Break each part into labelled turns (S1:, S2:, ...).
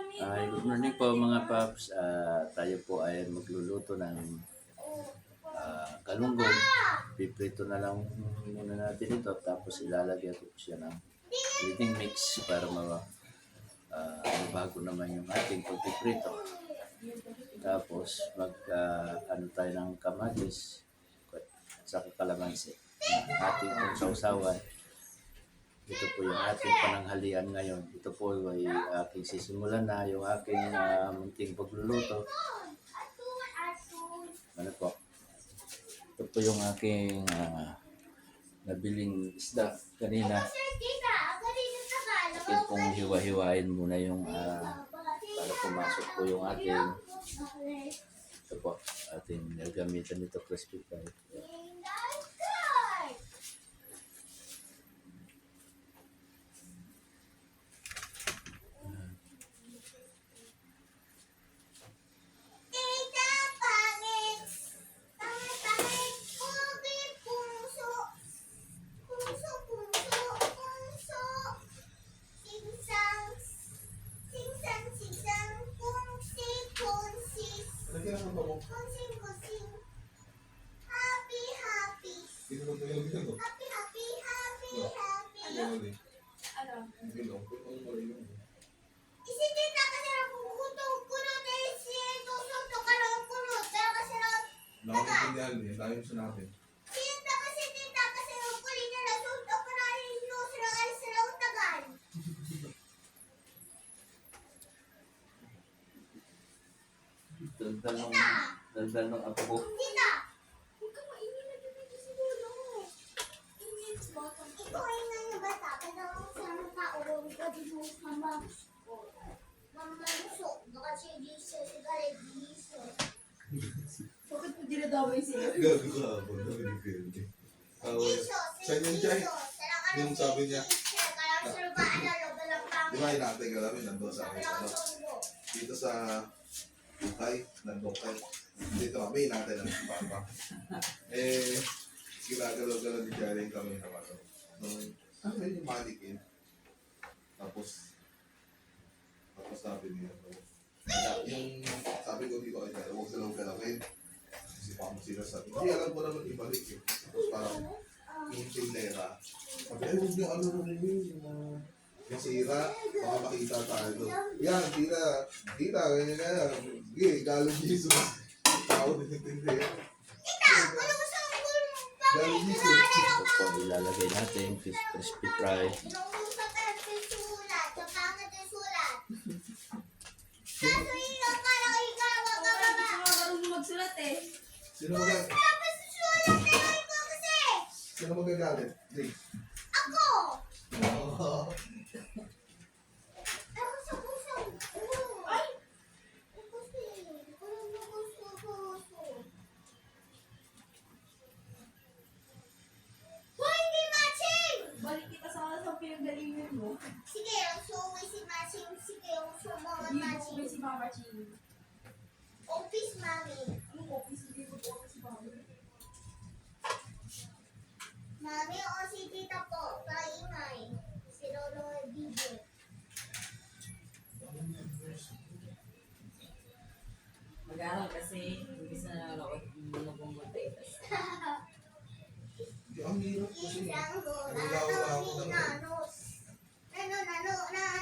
S1: Ay, good morning po mga paps. Ah, tayo po ay magluluto ng ah, galunggong. Piprito na lang muna natin ito tapos ilalagay ko siya ng leading mix para ma ah, bago naman yung ating pagpiprito. Tapos mag ah, ano tayo ng kamatis at saka kalamansi. Ating pong sausawan. Ito po yung ating pananghalian ngayon. Ito po ay aking sisimulan na yung aking ah, munting pagluluto. Ano po? Ito po yung aking ah, nabiling isda kanina. Akin pong hiwa-hiwain muna yung ah, para pumasok po yung ating ito po ating gagamitan nito crispy fry.
S2: Lagyan
S1: Daldal ng, daldal ng apo.
S3: Tita! Huwag ka maingin na dito si Lolo. Ito ay na yung bata. Pero sa mga tao, huwag ka din mo mama. Mama, so, baka si Jesus, galit Jesus.
S4: Bakit mo dinadamay sila?
S2: Gago ka ako. Gago ni Pwede. Away. Saan yun, Jai? Yung sabi niya. Di ba hinatay ka namin nandun sa akin? Ano? Dito sa Bukay. Nandun kayo. Dito kami lang si Papa. Eh, ginagalaw-galaw ni Jerry kami naman. Nung, ano yun yung mannequin? Tapos, tapos sabi niya, yung sabi ko dito kay Jerry, huwag silang galawin. Kasi pa mo sila sa Hindi, alam ko naman ibalik eh. Tapos parang, yung tindera. Sabi, ay, huwag niyo ano na yun, masira, baka makita tayo doon. Yan, tira, tira, ganyan na. Sige, galing Jesus. Tao din yung tindera. Galing Jesus.
S1: Ito po ilalagay natin cris- crispy fry.
S4: Mo marunong magsulat eh?
S2: Sino mag Sino magagalit?
S3: Si matching. Sige, ang sumunod
S4: Hindi mo
S3: matching.
S4: si Mama Ching.
S3: Office, mami.
S4: Anong office? Hindi mo po si Mama.
S3: Mami, o si tita po. Kaingay. Si Lolo Bibi.
S5: Mag-aaral kasi, hindi sa nalawat ng pumunta
S2: Ang hirap kasi.
S3: Isang go,
S2: Nagawala
S3: nano,
S2: ako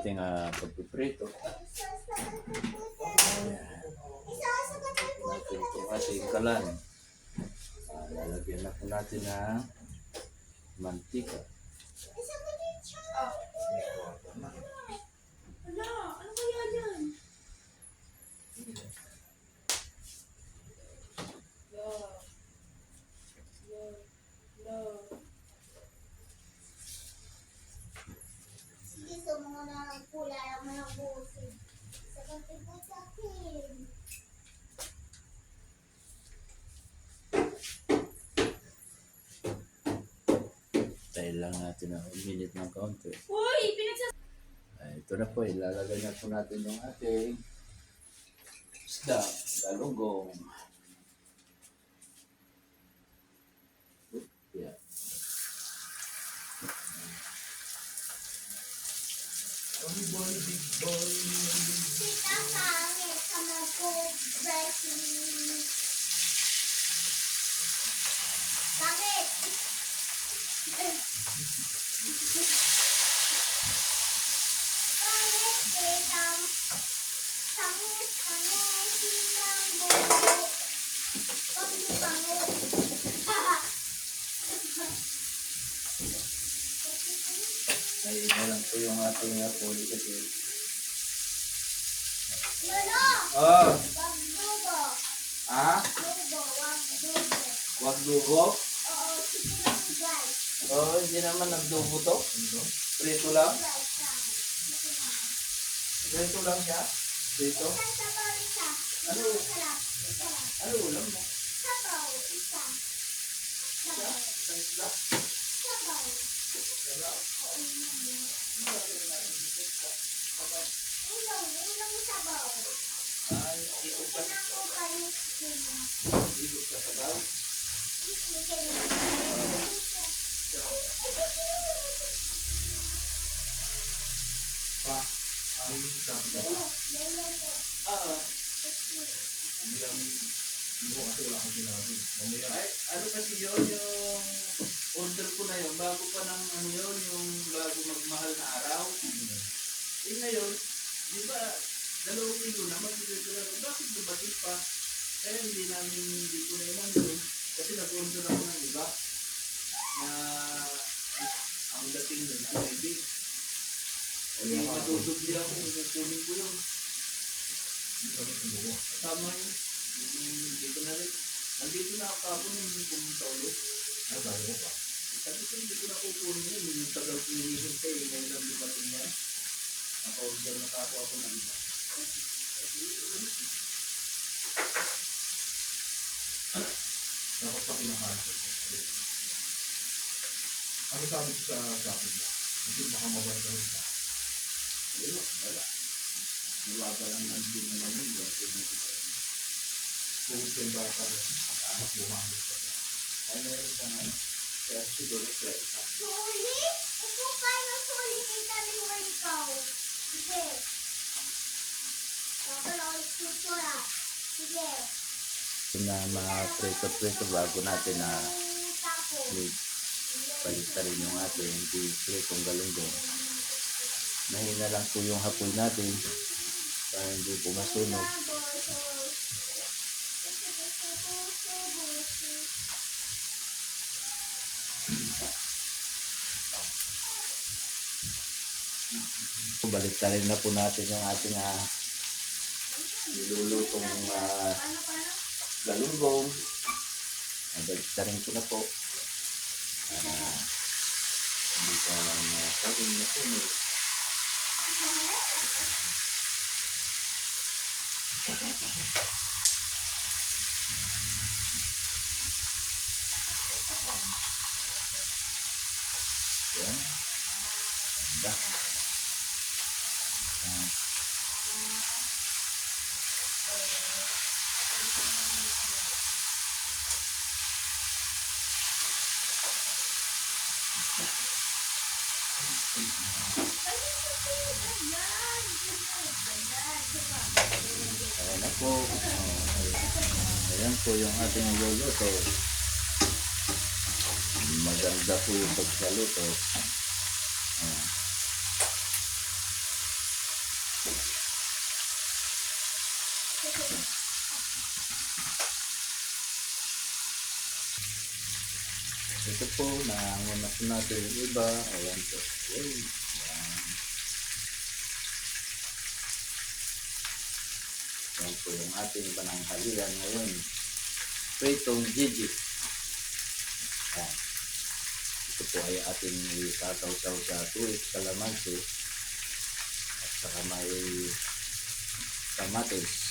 S1: ating uh, pagpiprito. Ayan. Natin ito ating kalan. Ah, lalagyan na po natin ng mantika.
S4: Ala, ano kaya yan? Love. Love. Love.
S3: Sige, sumunod na ng pula lang mo ng busi. Sa po sa akin.
S1: Dahil lang natin na minute ng kaunti.
S4: Uy, pinagsas...
S1: Ay, ito na po, ilalagay na po natin yung ating isda, galunggong. Oop, Yeah.
S3: Sita pangit sa mga po dressing. Pangit! Pangit, kitang Tangis, pangit, silang buko. Pangit, pangit.
S1: Ay, na lang po uh, puli kasi.
S3: Lolo!
S1: Oh!
S3: Wag dugo.
S1: Ah?
S3: Dugo, wag dugo.
S1: Wag dugo?
S3: Oo, guys.
S1: Oh, hindi naman nagdugo to. Prito lang? Prito lang siya? Prito? Ano? Ano ulam mo?
S3: Sabaw, isa. Sabaw.
S1: Isang isda?
S3: Sabaw.
S1: Wala.
S3: Oo, yun. Ulam, ulam sabaw.
S1: Ay, ikot ka.
S3: Kailangan ko kayo
S1: ka sa
S3: kayo.
S2: Pa.
S1: Ah,
S2: hindi lang, hindi wala akong sinabi. Mamaya,
S1: ay, ano kasi yun, yung order ko na yun, bago pa ng ano yun, yung bago magmahal na araw. Eh ngayon, di ba, dalawang na, magbibigay ko na, bakit pa? Kaya hindi namin, hindi ko na iman yun. Kasi nag-order ako ng iba na ang dating nun, ang ibig. Kasi matutubli ako, kukunin ko yun.
S2: hindi.
S1: Tama yun. Yung- Hindi ko na rin. Nandito na ako kapon yung pumunta ulit.
S2: Ano sabi mo pa?
S1: Sabi ko, hindi ko na kukunin yun. Yung tagal ko hinihintay, ngayon lang dumating yan. Naka-order na kako ako ng iba.
S2: Dapat pa kinakain ko. Ano sabi ko sa shopping mo? Hindi baka mabalik ka rin
S1: Ayun, wala. Nawaba lang ng din na lang yun.
S2: Kung yung bata mo, mas bumalik ka.
S1: Ay, meron ka nga. Kaya siguro, kaya isa.
S3: Suli? Ito pa yung suli kita ni ikaw. Sige. Tapos ako isusura. Sige.
S1: Na mga preto-preto bago natin na
S3: Tapos.
S1: palista rin yung ating pretong galunggong. Mahina lang po yung hapoy natin para hindi po masunog. Balik na po natin yung ating uh, nilulutong uh, galunggong. Ah, Balik na rin ko na po. Para hindi ka lang uh, paging masunog. Yan. Ganda. Yan. Ayan na po. Oh, ayan po yung ating luluto. Maganda po yung pagkaluto. Ito po, nangangon na po natin yung iba. Ayan po. Ayan. Ayan po yung ating pananghalian ngayon. Pritong Gigi. Ayan. Ito po ay ating itatawsaw sa tuwid kalamansi at saka may kamatis.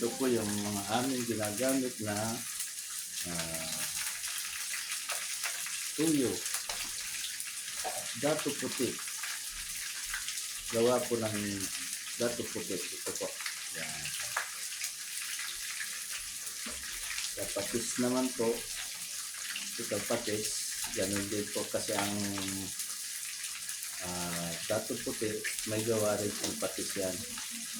S1: Ito po yung mga aming ginagamit na ah, tuyo. Dato puti. Gawa po ng dato puti. Ito po. Yan. Sa patis naman po, ito patis, ganun din po kasi ang ah, dato puti, may gawa rin pong patis yan.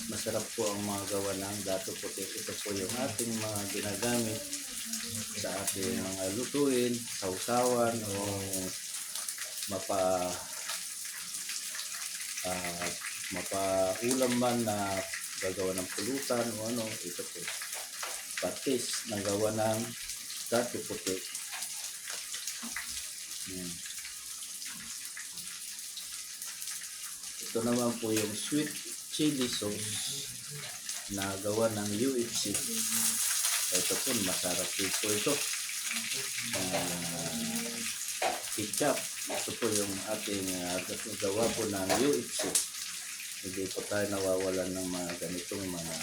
S1: Masarap po ang mga gawa ng dato puti. Ito po yung ating mga ginagamit sa ating mga lutuin, sausawan o mapa ah, mapaulam man na gagawa ng pulutan o ano, ito po. Patis na gawa ng dato puti. Yan. Ito naman po yung sweet chili sauce na gawa ng UFC. Ito po, masarap din po ito. Ah, ketchup. Ito po yung ating ah, gawa po ng UFC. Hindi po tayo nawawalan ng mga ganitong mga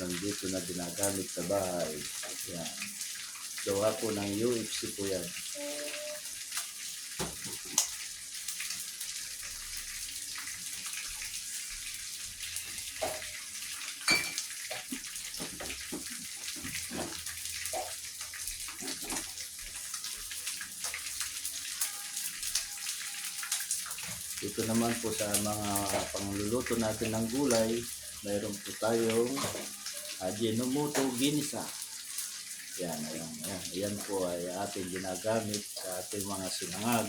S1: nandito na ginagamit sa bahay. Yan. Gawa po ng UFC po yan. Ito naman po sa mga pangluluto natin ng gulay, mayroon po tayong Ajinomoto Ginisa. Yan, ayan, ayan. Ayan po ay ating ginagamit sa ating mga sinangag.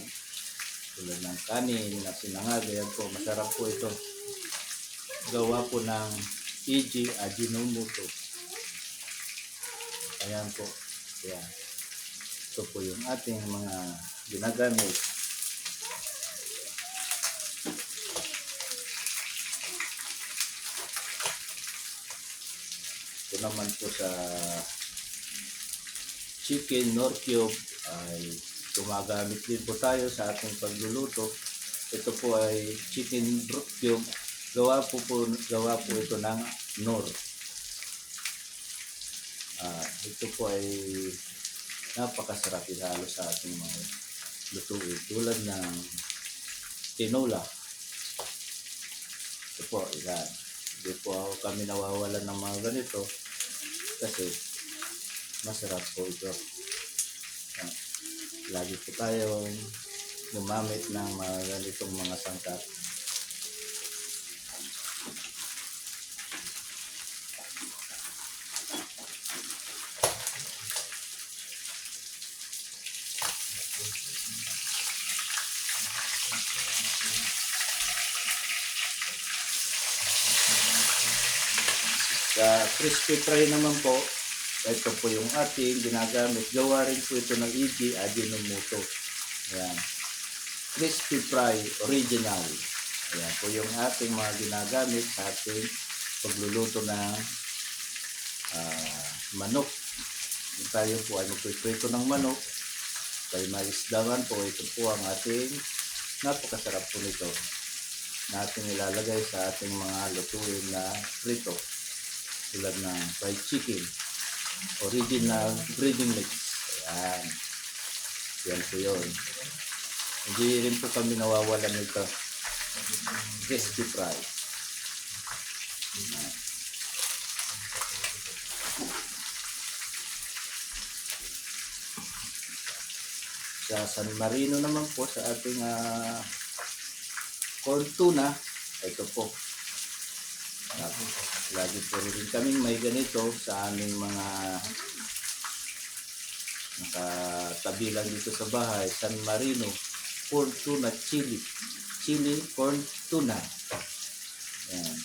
S1: Tulad ng kanin na sinangag, ayan po, masarap po ito. Gawa po ng EG Ajinomoto. Ayan po. Ayan. Ito po yung ating mga ginagamit naman po sa chicken nor cube ay gumagamit din po tayo sa ating pagluluto. Ito po ay chicken broth cube. Gawa po, po gawa po ito ng nor. Ah, ito po ay napakasarap ihalo sa ating mga lutuin tulad ng tinola. Ito po, yan. Hindi po kami nawawalan ng mga ganito kasi masarap po ito. Ah, Lagi po tayo gumamit ng mga ganitong mga sangkap. Sa crispy fry naman po, ito po yung ating ginagamit. Gawa rin po ito ng Igi Ajinomoto. Ayan. Crispy fry original. Ayan po yung ating mga ginagamit sa ating pagluluto ng ah, manok. Tayo po ay magpiprito ng manok, kay maisdaman po, ito po ang ating napakasarap po nito na ating ilalagay sa ating mga lutuin na prito tulad ng fried chicken original breading mix. Ayan. Yan po yun. Hindi rin po kami nawawalan nito. Crispy fry Ayan. sa San Marino naman po sa ating uh, corn ito po. Tapos, lagi po rin kaming may ganito sa aming mga nakatabi lang dito sa bahay San Marino corn tuna chili. Chili corn tuna. Yan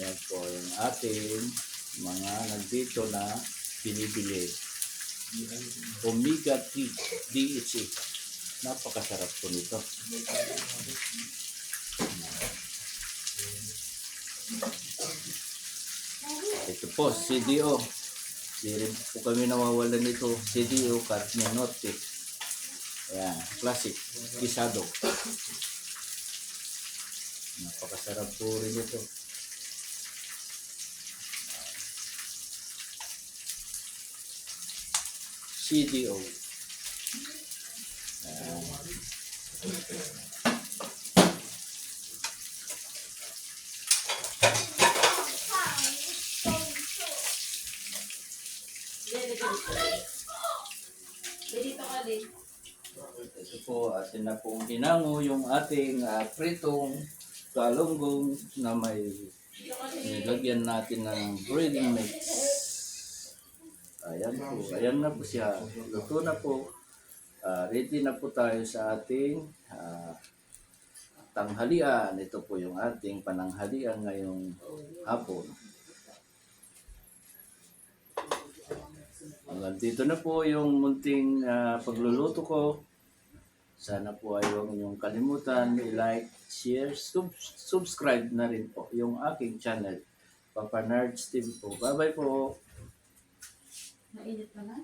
S1: yan po yung ating mga nandito na binibili. Omega 3 DHA. Napakasarap po nito. Ito po, CDO. Di rin po kami nawawalan nito. CDO Carne Norte. Ayan, classic. Pisado. Napakasarap po rin ito. CDO. Ayan.
S5: Dito ka Dito ka din.
S1: Ito po, atin na pong hinango yung ating ah, pritong kalunggong na may nilagyan natin ng breading mix. Ayan po, ayan na po siya. Luto na po. Ah, ready na po tayo sa ating ah, tanghalian. Ito po yung ating pananghalian ngayong hapon. Hanggang dito na po yung munting ah, pagluluto ko. Sana po ay huwag niyong kalimutan i-like, share, sub- subscribe na rin po yung aking channel. Papa Nerds TV po. Bye-bye po.
S5: Mainit pa na?